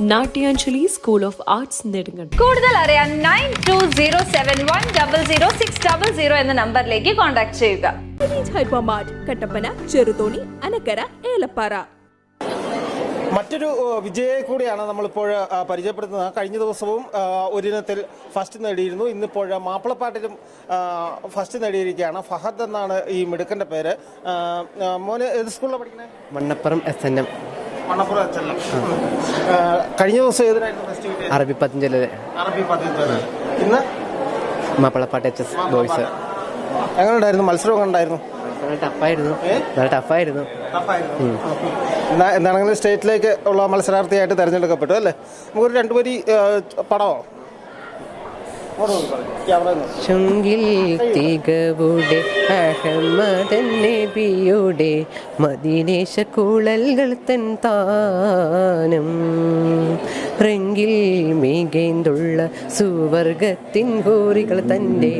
Natyanjali school of arts നെടുങ്ങൾ കൂടുതൽ അറിയാൻ nine two zero seven one double zero six double zero എന്ന നമ്പറിലേക്ക് കോൺടാക്ട് ചെയ്യുക. കട്ടപ്പന ചെറുതോണി അനക്കര ഏലപ്പാറ. മറ്റൊരു വിജയെ കൂടിയാണ് നമ്മളിപ്പോൾ പരിചയപ്പെടുത്തുന്നത്. കഴിഞ്ഞ ദിവസവും ഒരിനത്തിൽ ഫസ്റ്റ് നേടിയിരുന്നു. ഇന്നിപ്പോൾ മാപ്പിളപ്പാട്ടിലും ഫസ്റ്റ് നേടിയിരിക്കുകയാണ്. ഫഹദ് എന്നാണ് ഈ മിടുക്കന്റെ പേര്. മോന് ഏത് സ്കൂളിലാണ് പഠിക്കുന്നത് മണ്ണപ്പുറം എസ് എൻ എം കഴിഞ്ഞ ദിവസം ഏതിനായിരുന്നു അറബി പതിഞ്ചല്ലേ അറബി പദ്ധതി ഇന്ന്? മാപ്പിളപ്പാട്ട് എച്ച് എസ് ബോയ്സ് എങ്ങനെ ഉണ്ടായിരുന്നു മത്സരം എങ്ങനെ ഉണ്ടായിരുന്നു നല്ല ടഫായിരുന്നു. നല്ല ടഫായിരുന്നു. എന്നാ എന്താണെങ്കിലും സ്റ്റേറ്റിലേക്ക് ഉള്ള മത്സരാർത്ഥിയായിട്ട് തെരഞ്ഞെടുക്കപ്പെട്ടു അല്ലേ? നമുക്കൊരു രണ്ടുപേരി പടമോ? ചുങ്കിൽ തികവുടെ അഹമ്മദൻ നബിയുടെ മദീനേശ കുഴൽകൾ തൻ താനം. റെങ്കിൽ മികൈന്തുള്ള സുവർഗത്തിൻ കോറികൾ തന്റെ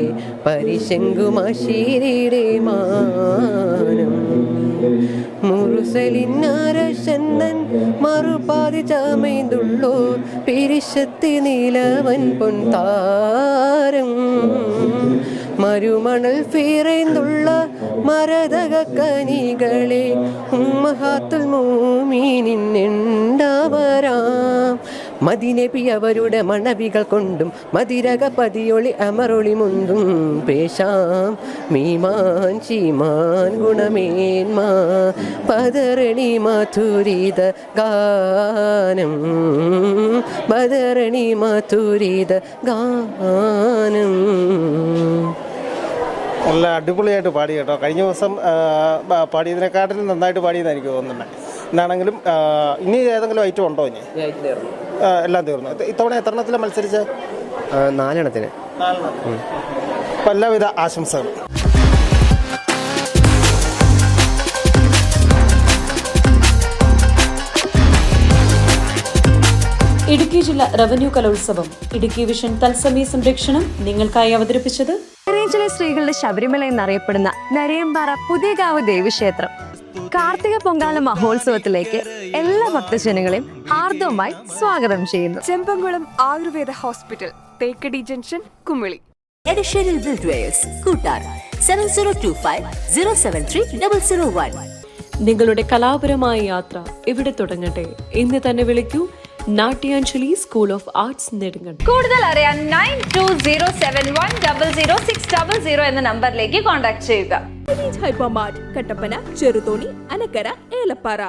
പരിശങ്കുമാശീരിയുടെ മാനം മുറുസലിന്നരശന്നൻ മറുപാതി ചമൈന്തുള്ളോർ പിരിശത്തി നീലവൻ പൊൻതാരം. മരുമണൽ ഫീറൈന്തുള്ള മരതക കനികളെ ഉമ്മഹാത്തുൽ മൂമീനിൻ ഉണ്ടാവരാം മദിനബി അവരുടെ മണവികൾ കൊണ്ടും മതിരക പതിയൊളി അമറൊളി മുന്തും. പേശാം മീമാൻ ചീമാൻ ഗുണമേന്മാ പതരണി മധുരിത ഗാനം. പതരണി മധുരിത ഗാനം. നല്ല അടിപൊളിയായിട്ട് പാടി കേട്ടോ. കഴിഞ്ഞ ദിവസം പാടിയതിനെക്കാട്ടിലും നന്നായിട്ട് പാടിയെന്ന് എനിക്ക് തോന്നുന്നുണ്ട് എന്നാണെങ്കിലും ഇനി ഏതെങ്കിലും ഐറ്റം ഉണ്ടോ ഇനി? എല്ലാം തീർന്നു. ഇത് ഇത്തവണ എത്രണ്ണത്തിലാണ് മത്സരിച്ച്? നാലെണ്ണത്തിന്. അപ്പം എല്ലാവിധ ആശംസകളും. ഇടുക്കി ജില്ല റവന്യൂ കലോത്സവം ഇടുക്കി വിഷൻ തത്സമയ സംരക്ഷണം നിങ്ങൾക്കായി അവതരിപ്പിച്ചത് ചിറയഞ്ചിലെ സ്ത്രീകളുടെ ശബരിമല എന്നറിയപ്പെടുന്ന നരയമ്പാറ പുതിയകാവ് ദേവീക്ഷേത്രം. കാർത്തിക പൊങ്കാല മഹോത്സവത്തിലേക്ക് എല്ലാ ഭക്തജനങ്ങളെയും ഹാർദവുമായി സ്വാഗതം ചെയ്യുന്നു. Chembankulam Ayurveda hospital Thekkady junction Kumily. Additional Buildwares, Kutar, 7025 073 001. നിങ്ങളുടെ കലാപരമായ യാത്ര ഇവിടെ തുടങ്ങട്ടെ? ഇന്ന് തന്നെ വിളിക്കൂ Natyanjali school of arts Nedumkandam. കൂടുതൽ അറിയാൻ nine two zero seven one double zero six double zero എന്ന നമ്പറിലേക്ക് കോൺടാക്ട് ചെയ്യുക. ഹൈപ്പർമാർട്ട് കട്ടപ്പന ചെറുതോണി അനക്കര ഏലപ്പാറ.